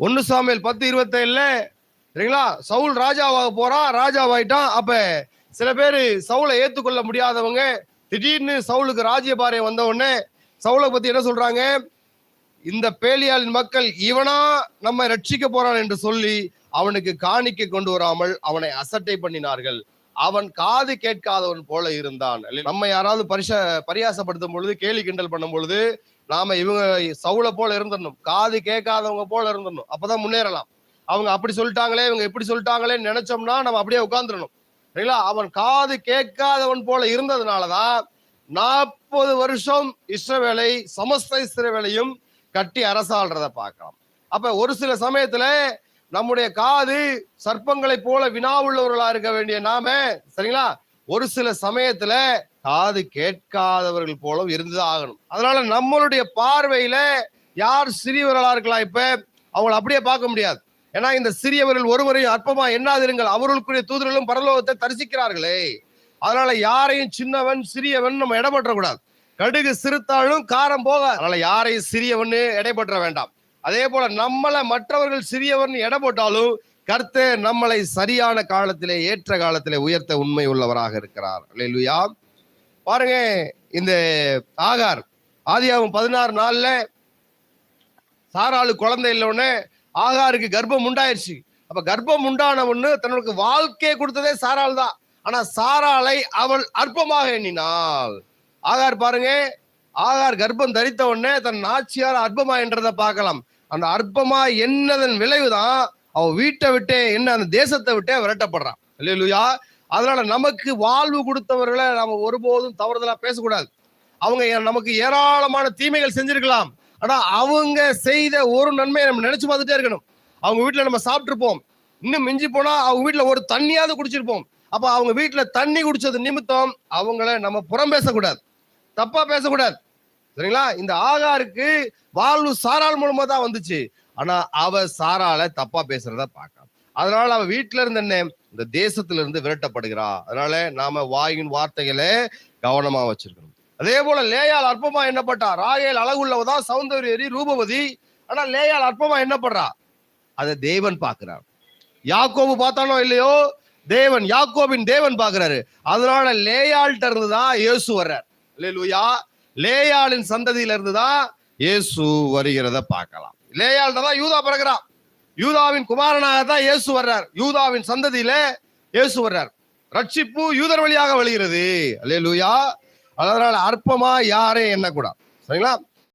ஒன்னு சாமியல் பத்து இருபத்தேழுல சரிங்களா? சவுல் ராஜாவாக போறான் ராஜாவாயிட்டான். அப்ப சில பேர் சவுளை ஏத்துக்கொள்ள முடியாதவங்க திடீர்னு சவுலுக்கு ராஜ்யபாறை வந்த உடனே சவுளை பத்தி என்ன சொல்றாங்க? இந்த பேலியாளின் மக்கள் இவனா நம்ம ரட்சிக்க போறான் என்று சொல்லி அவனுக்கு காணிக்க கொண்டு வராமல் அவனை அசட்டை பண்ணினார்கள். அவன் காது கேட்காதவன் போல இருந்தான். நம்ம யாராவது பரிச பரியாசப்படுத்தும் பொழுது கேலி கிண்டல் பண்ணும் பொழுது நாம இவங்க சவுளை போல இருந்துடணும். காது கேட்காதவங்க போல இருந்துடணும். அப்பதான் முன்னேறலாம். அவங்க அப்படி சொல்லிட்டாங்களே இவங்க இப்படி சொல்லிட்டாங்களேன்னு நினைச்சோம்னா நம்ம அப்படியே உட்காந்துடணும் சரிங்களா? அவன் காது கேட்காதவன் போல இருந்ததுனாலதான் நாற்பது வருஷம் இஸ்ரவேலை சமஸ்த இஸ்ரவேலையும் கட்டி அரசாள்றத பார்க்கலாம். அப்ப ஒரு சில சமயத்துல நம்முடைய காது சர்ப்பங்களை போல வினாவுள்ளவர்களா இருக்க வேண்டிய நாம சரிங்களா? ஒரு சில சமயத்துல காது கேட்காதவர்கள் போல இருந்துதான் ஆகணும். அதனால நம்மளுடைய பார்வையில யார் சிறியவர்களா இருக்கலாம் இப்ப அவங்களை அப்படியே பார்க்க முடியாது. ஏன்னா இந்த சிறியவர்கள் ஒருவரையும் அற்பமா எண்ணாதிருங்கள். அவர்களுக்குரிய தூதர்களும் பரலோகத்தை தரிசிக்கிறார்களே. அதனால யாரையும் சின்னவன் சிறியவன் நம்ம இடப்பற்ற கூடாது கடுகு சிறுத்தாலும் காரம் போக அதனால யாரையும் சிறியவன் எடைபற்ற வேண்டாம். அதே போல நம்மளை மற்றவர்கள் சிறியவன் எடை போட்டாலும் கர்த்தர் நம்மளை சரியான காலத்திலே ஏற்ற காலத்திலே உயர்த்த உண்மை உள்ளவராக இருக்கிறார். அல்லேலூயா. பாருங்க இந்த ஆகார் ஆதியாகும் பதினாறு நாள்ல சாராளு குழந்தை இல்லைன்னு ஆகாருக்கு கர்ப்பம் உண்டாயிருச்சு. அப்ப கர்ப்பம் உண்டான ஒண்ணு தன்னுக்கு வாழ்க்கையை கொடுத்ததே சாராள் தான். ஆனா சாராளை அவள் அற்பமாக எண்ணினாள். ஆகார் பாருங்க ஆகார் கர்ப்பம் தரித்த உடனே தன் நாச்சியார் அற்பமா என்றதை பார்க்கலாம். அந்த அற்பமா என்னதன் விளைவுதான் அவ வீட்டை விட்டே என்ன அந்த தேசத்தை விட்டே விரட்டப்படுறான். இல்லையா அதனால நமக்கு வாழ்வு கொடுத்தவர்களை நாம ஒருபோதும் தவறுதலா பேசக்கூடாது. அவங்க ஏ- நமக்கு ஏராளமான தீமைகள் செஞ்சிருக்கலாம். ஆனா அவங்க செய்த ஒரு நன்மையை நம்ம நினைச்சு பார்த்துட்டே இருக்கணும். அவங்க வீட்டுல நம்ம சாப்பிட்டுருப்போம். இன்னும் மிஞ்சி போனா அவங்க வீட்டுல ஒரு தண்ணியாவது குடிச்சிருப்போம். அப்ப அவங்க வீட்டுல தண்ணி குடிச்சது நிமித்தம் அவங்கள நம்ம புறம் பேசக்கூடாது. தப்பா பேசக்கூடாது. சரிங்களா? இந்த ஆகாருக்கு வாழ்வு சாரால் மூலமா தான் வந்துச்சு. ஆனா அவ சாரால தப்பா பேசுறத பார்க்கலாம் அதனால அவ வீட்டுல இருந்து என்ன இந்த தேசத்துல இருந்து விரட்டப்படுகிறா. அதனால நாம வாயின் வார்த்தைகளை கவனமா வச்சிருக்கணும். அதே போல லேயால் அற்பமா எண்ணப்பட்டா. ராகேல் அழகுள்ளவதா சௌந்தரியரி ரூபவதி. ஆனா லேயால் அற்பமா எண்ணப்படுறா. அதை தேவன் பார்க்கிறார். யாக்கோபு பார்த்தானோ இல்லையோ? தேவன் யாக்கோபின் தேவன் பார்க்கிறாரு. அதனால லேயாள்கிட்ட இருந்து தான் இயேசு வர்றார். அல்லேலூயா. லேயாளின் சந்ததியில இருந்து தான் இயேசு வருகிறத பார்க்கலாம். லேயாள்கிட்ட தான் யூதா பிறகுறான் யூதாவின் குமாரனாக தான் இயேசு வர்றார். யூதாவின் சந்ததியில இயேசு வர்றார். ரட்சிப்பு யூதர் வழியாக வருகிறது அல்லேலூயா. அதனால அற்பமா யாரையும் எண்ணக்கூடாது சரிங்களா?